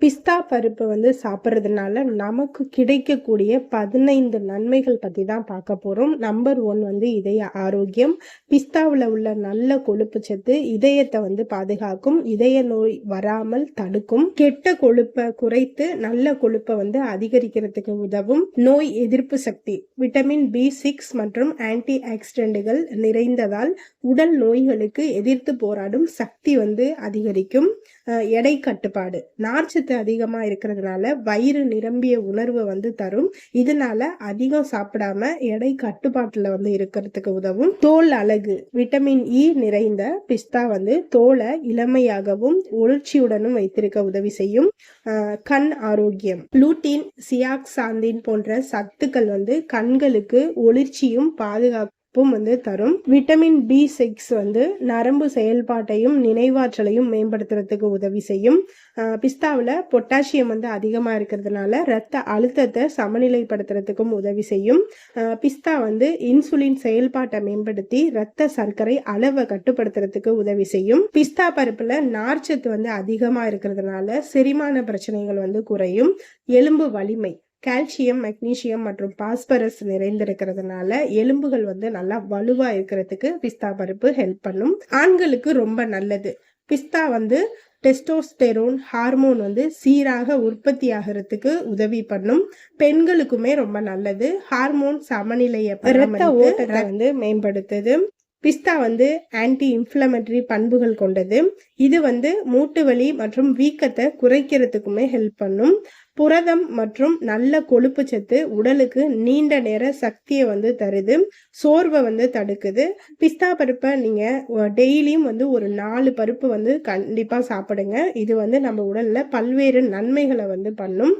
பிஸ்தா பருப்பு வந்து சாப்பிட்றதுனால நமக்கு கிடைக்கக்கூடிய பதினைந்து நன்மைகள் பற்றி தான் பார்க்க போகிறோம் நம்பர் ஒன் வந்து இதய ஆரோக்கியம். பிஸ்தாவில் உள்ள நல்ல கொழுப்பு சத்து இதயத்தை வந்து பாதுகாக்கும். இதய நோய் வராமல் தடுக்கும். கெட்ட கொழுப்பை குறைத்து நல்ல கொழுப்பை வந்து அதிகரிக்கிறதுக்கு உதவும். நோய் எதிர்ப்பு சக்தி விட்டமின் பி சிக்ஸ் மற்றும் ஆன்டி ஆக்சிடென்ட்டுகள் நிறைந்ததால் உடல் நோய்களுக்கு எதிர்த்து போராடும் சக்தி வந்து அதிகரிக்கும். எடை கட்டுப்பாடு நார்ச்சத்து அதிகமாக இருக்கிறதுனால வயிறு நிரம்பிய உணர்வை வந்து தரும். இதனால அதிகம் சாப்பிடாம எடை கட்டுப்பாட்டில் வந்து இருக்கிறதுக்கு உதவும். தோல் அழகு விட்டமின் இ e நிறைந்த பிஸ்தா வந்து தோலை இளமையாகவும் ஒளிர்ச்சியுடனும் வைத்திருக்க உதவி செய்யும். கண் ஆரோக்கியம். லூட்டின் சியாக்சாந்தின் போன்ற சத்துக்கள் வந்து கண்களுக்கு ஒளிர்ச்சியும் உப்பும் வந்து தரும். விட்டமின் பி சிக்ஸ் வந்து நரம்பு செயல்பாட்டையும் நினைவாற்றலையும் மேம்படுத்துறதுக்கு உதவி செய்யும். பிஸ்தாவில் பொட்டாசியம் வந்து அதிகமாக இருக்கிறதுனால ரத்த அழுத்தத்தை சமநிலைப்படுத்துறதுக்கும் உதவி செய்யும். பிஸ்தா வந்து இன்சுலின் செயல்பாட்டை மேம்படுத்தி ரத்த சர்க்கரை அளவை கட்டுப்படுத்துறதுக்கு உதவி செய்யும். பிஸ்தா பருப்பில் நார்ச்சத்து வந்து அதிகமாக இருக்கிறதுனால செரிமான பிரச்சனைகள் வந்து குறையும். எலும்பு வலிமை கால்சியம் மெக்னீசியம் மற்றும் பாஸ்பரஸ் நிறைந்திருக்கிறதுனால எலும்புகள் வந்து நல்லா வலுவா இருக்கிறதுக்கு பிஸ்தா பருப்பு ஹெல்ப் பண்ணும். ஆண்களுக்கு ரொம்ப நல்லது. பிஸ்தா வந்து டெஸ்டோஸ்டெரோன் ஹார்மோன் வந்து சீராக உற்பத்தி ஆகிறதுக்கு உதவி பண்ணும். பெண்களுக்குமே ரொம்ப நல்லது. ஹார்மோன் சமநிலையை ரத்த ஓட்டத்தை வந்து மேம்படுத்துது. பிஸ்தா வந்து ஆன்டி இன்ஃப்ளமேட்டரி பண்புகள் கொண்டது. இது வந்து மூட்டு வலி மற்றும் வீக்கத்தை குறைக்கிறதுக்குமே ஹெல்ப் பண்ணும். புரதம் மற்றும் நல்ல கொழுப்பு சத்து உடலுக்கு நீண்ட நேர சக்தியை வந்து தருது. சோர்வை வந்து தடுக்குது. பிஸ்தா பருப்பை நீங்கள் டெய்லியும் வந்து ஒரு நாலு பருப்பு வந்து கண்டிப்பாக சாப்பிடுங்க. இது வந்து நம்ம உடலில் பல்வேறு நன்மைகளை வந்து பண்ணும்.